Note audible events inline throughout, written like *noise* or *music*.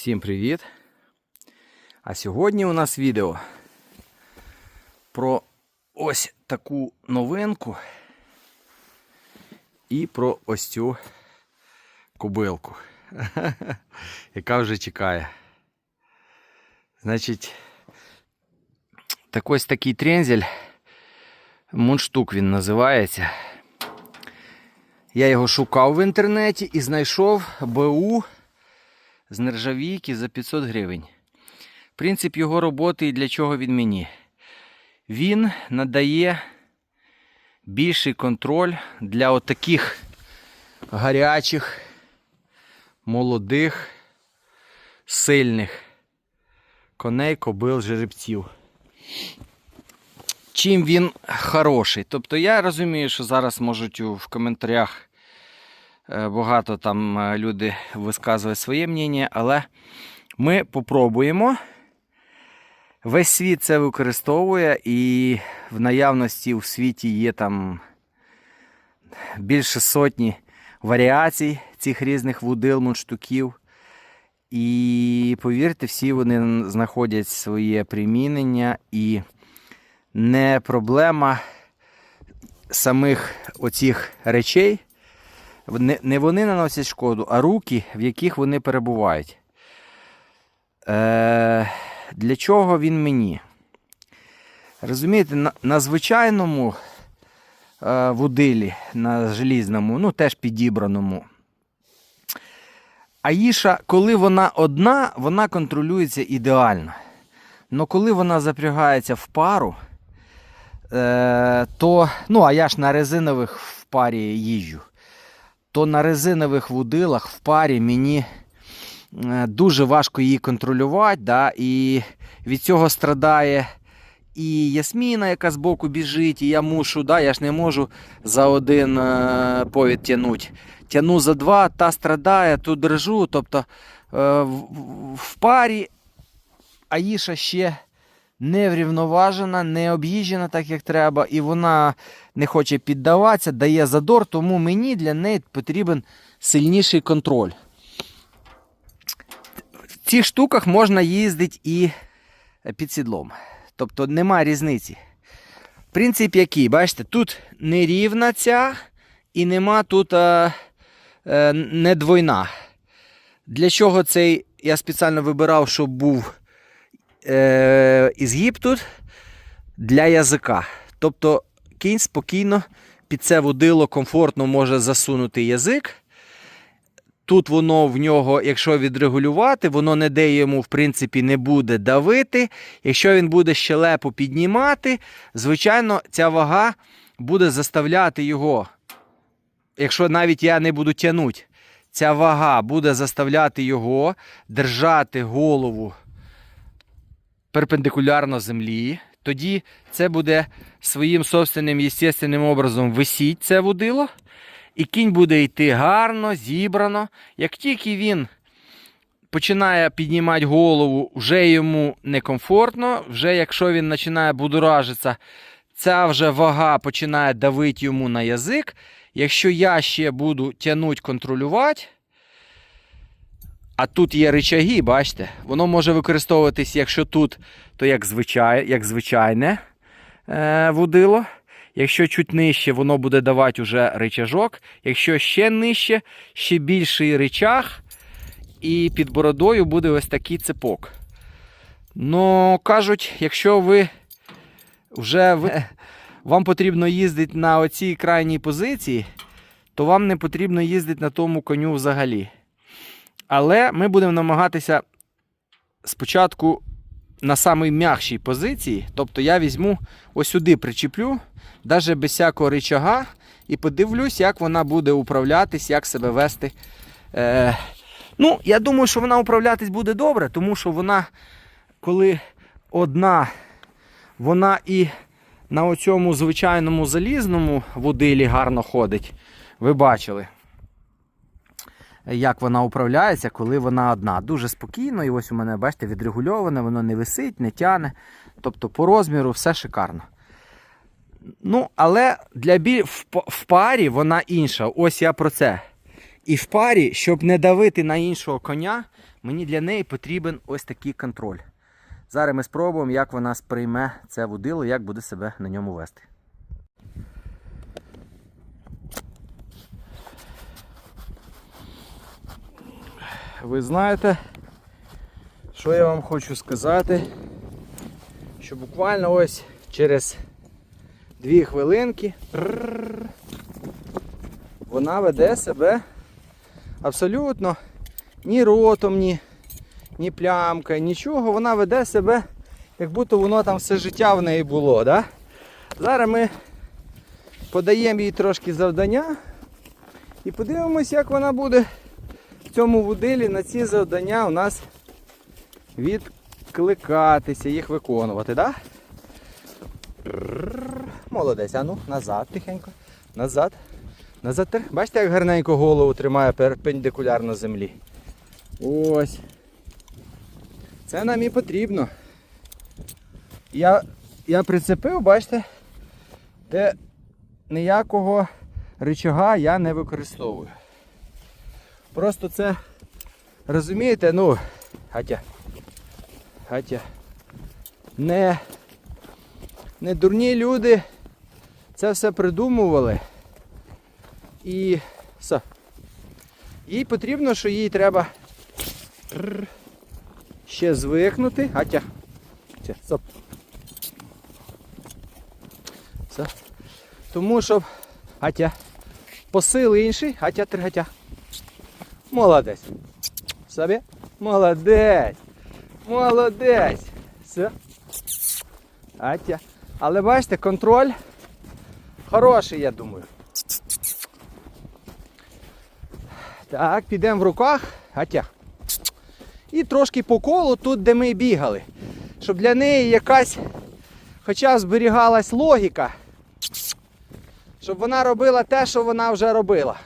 Всім привіт! А сьогодні у нас відео про ось таку новинку і про ось цю кобилку, *laughs* яка вже чекає. Значить, так ось такий трензель, мундштук він називається. Я його шукав в інтернеті і знайшов БУ з нержавійки за 500 гривень. Принцип його роботи і для чого він мені. Він надає більший контроль для отаких гарячих, молодих, сильних коней, кобил, жеребців. Чим він хороший? Тобто я розумію, що зараз можуть в коментарях Багато там е, люди висказують своє мнення, але ми попробуємо. Весь світ це використовує, і в наявності у світі є там більше сотні варіацій цих різних вудил, мундштуків. І повірте, всі вони знаходять своє примінення і не проблема самих оцих речей. Не, вони наносять шкоду, а руки, в яких вони перебувають. Е, Для чого він мені? Розумієте, на, на звичайному е, вудилі, на желізному, ну теж підібраному. Аїша, коли вона одна, вона контролюється ідеально. Але коли вона запрягається в пару, е, то, ну, а я ж на резинових в парі їжджу то на резинових вудилах в парі мені е, дуже важко її контролювати. Да? І від цього страдає і Ясміна, яка збоку біжить, і я мушу, да? я ж не можу за один е, повід тягнути. Тяну за два, та страдає, тут держу. Тобто е, в парі Аїша ще не врівноважена, не об'їжджена так, як треба, і вона не хоче піддаватися, дає задор, тому мені для неї потрібен сильніший контроль. В цих штуках можна їздити і під сідлом. Тобто нема різниці. Принцип який, бачите, тут не рівна ця і нема тут е, е, не двойна. Для чого цей я спеціально вибирав, щоб був е, ізгиб тут для язика. Тобто кінь спокійно під це водило комфортно може засунути язик. Тут воно в нього, якщо відрегулювати, воно не де йому, в принципі, не буде давити. Якщо він буде щелепу піднімати, звичайно, ця вага буде заставляти його. Якщо навіть я не буду тягнути, ця вага буде заставляти його держати голову перпендикулярно землі. Тоді це буде своїм собственним естественним образом висіть це водило. І кінь буде йти гарно, зібрано. Як тільки він починає піднімати голову, вже йому некомфортно. Вже якщо він починає будоражитися, ця вже вага починає давити йому на язик. Якщо я ще буду тягнути, контролювати, а тут є рычаги, бачите, воно може використовуватись, якщо тут, то як, звичай, як звичайне е, вудило. Якщо чуть нижче, воно буде давати вже ричажок. Якщо ще нижче, ще більший ричаг. І під бородою буде ось такий цепок. Ну, кажуть, якщо ви вже ви, вам потрібно їздити на оцій крайній позиції, то вам не потрібно їздити на тому коню взагалі. Але ми будемо намагатися спочатку на самій м'якшій позиції. Тобто я візьму ось сюди причеплю, навіть без всякого рычага, і подивлюсь, як вона буде управлятись, як себе вести. Е, ну, я думаю, що вона управлятись буде добре, тому що вона, коли одна, вона і на оцьому звичайному залізному водилі гарно ходить. Ви бачили як вона управляється, коли вона одна. Дуже спокійно. І ось у мене, бачите, відрегульоване, воно не висить, не тяне. Тобто по розміру все шикарно. Ну, але для бі... в, в парі вона інша. Ось я про це. І в парі, щоб не давити на іншого коня, Мені для неї потрібен ось такий контроль. Зараз ми спробуємо, як вона сприйме це вудило, як буде себе на ньому вести. Ви знаєте, що я вам хочу сказати? Що буквально ось через дві хвилинки вона веде себе абсолютно ні ротом, ні, ні плямкою, нічого. Вона веде себе, як будто воно там все життя в неї було. Да? Зараз ми подаємо їй трошки завдання і подивимось, як вона буде в цьому вудилі на ці завдання у нас відкликатися, їх виконувати. Да? Молодець, а ну, назад тихенько. Назад. Назад. Бачите, як гарненько голову тримає перпендикулярно землі. Ось. Це нам і потрібно. Я, я прицепив, бачите, де ніякого рычага я не використовую. Просто це, розумієте, ну, Гатя, Гатя, не, не дурні люди це все придумували. І все. Їй потрібно, що їй треба ще звикнути. Гатя. Це, стоп. Все. Тому щоб Гатя. Посил інший, гатя тригатя. Молодець. Собі? Молодець. Молодець. Все. Гатя. Але бачите, контроль хороший, я думаю. Так, підемо в руках. Гатя. І трошки по колу тут, де ми бігали. Щоб для неї якась хоча б зберігалась логіка. Щоб вона робила те, що вона вже робила.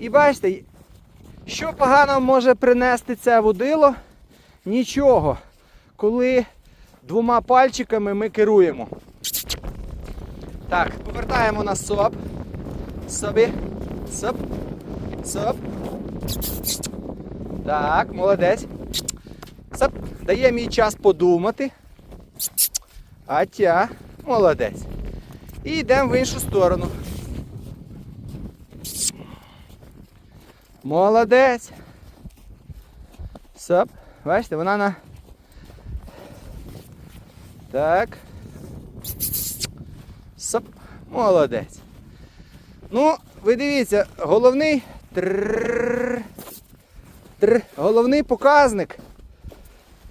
І бачите, що погано може принести це водило? Нічого. Коли двома пальчиками ми керуємо. Так, повертаємо на соп. Собі. Соп. Соп. Так, молодець. Соп. Даємо їй час подумати. Атя. Молодець. І йдемо в іншу сторону. Молодець. Соп. Бачите, вона на. Так. Соп. Молодець. Ну, ви дивіться, головний. Трррррр. Тр. Головний показник,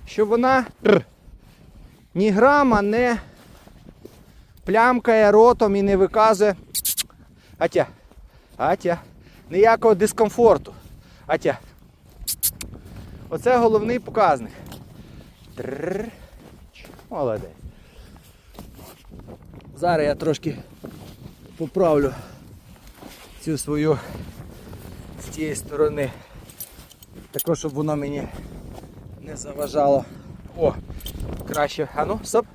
що вона тр. ні грама не плямкає ротом і не виказує. Атя. Атя. Ніякого дискомфорту. Атя. Оце головний показник. Трррр. Молодець. Зараз я трошки поправлю цю свою з тієї сторони. Також, щоб воно мені не заважало. О, краще. А ну, стоп.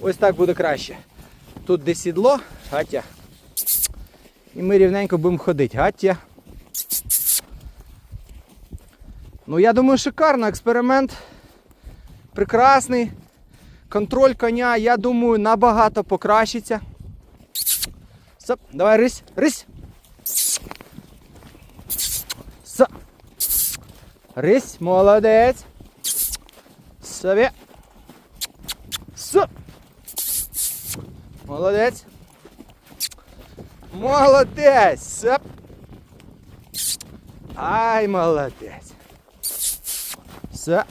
Ось так буде краще. Тут де сідло, гатя. І ми рівненько будемо ходити. Гаття. Ну, я думаю, шикарно експеримент. Прекрасний. Контроль коня, я думаю, набагато покращиться. Стоп, давай рись, рись. Со. Рись, молодець. Собі. Со. Молодець. Молодець! Ай, молодець. Все.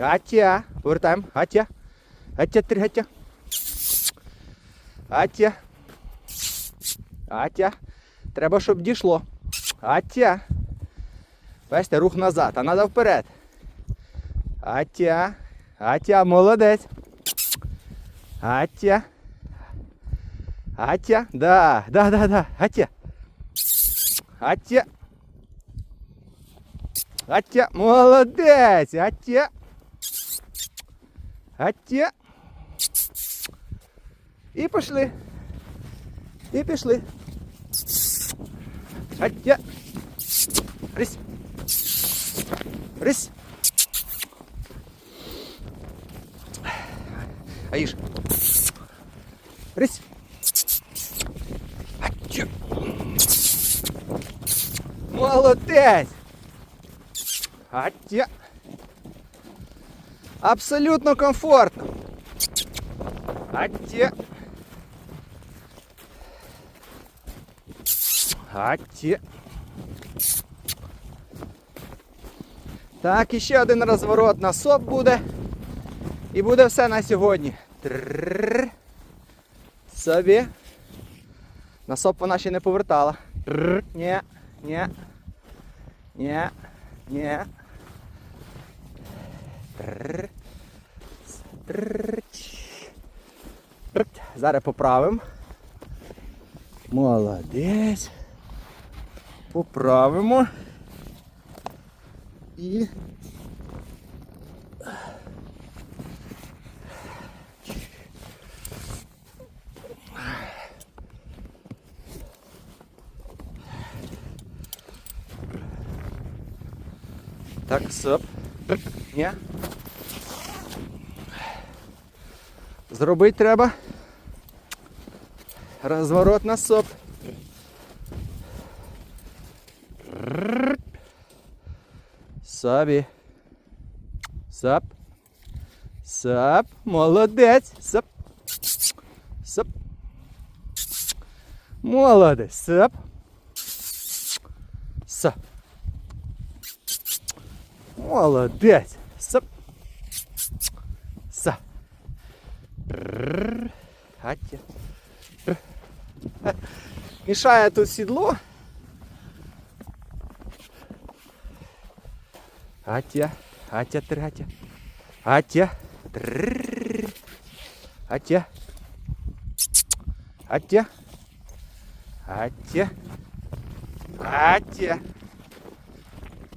Атя. Повертаємо. Атя. Атя, три гатя. Атя. Атя. Треба, щоб дійшло. Атя. Бачите, рух назад, а треба вперед. Атя. Атя, молодець. Атя. Атя, да, да, да, да, Атя. Атя. Атя, молодець, Атя. Атя. І пішли. І пішли. Атя. Рись. Рись. Аїш. Рись. Молодець! Атя! Абсолютно комфортно! Атя! Атя! Так, іще один розворот на соп буде. І буде все на сьогодні. Тррррр. Собі. На соп вона ще не повертала. Трррр. Ні. Ні. Ні. Ні. Зараз поправимо. Молодець. Поправимо і... Так, соп. Ні. Зробити треба. Розворот на соп. Собі. Сап. Сап. Молодець. Сап. Сап. Молодець. Сап. Сап. Молодець. Сап. Са. Гаття. Мішає тут сідло. Атя, атя, тратя. Атя. Атя. Атя. Атя. Атя.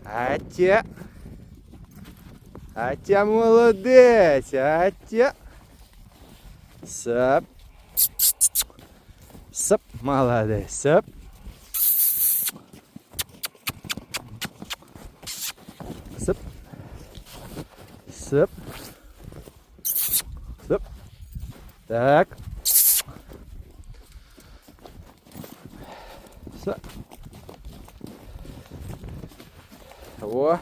Атя. Атя молодець, атя. Сап. Сап, молодець, сап. Сап. Сап. Сап. Так. Сап. О.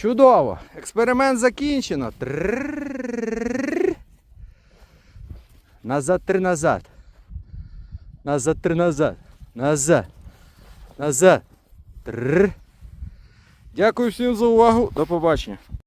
Чудово! Експеримент закінчено. Назад, три назад. Назад, три назад. Назад. Назад. Дякую всім за увагу. До побачення.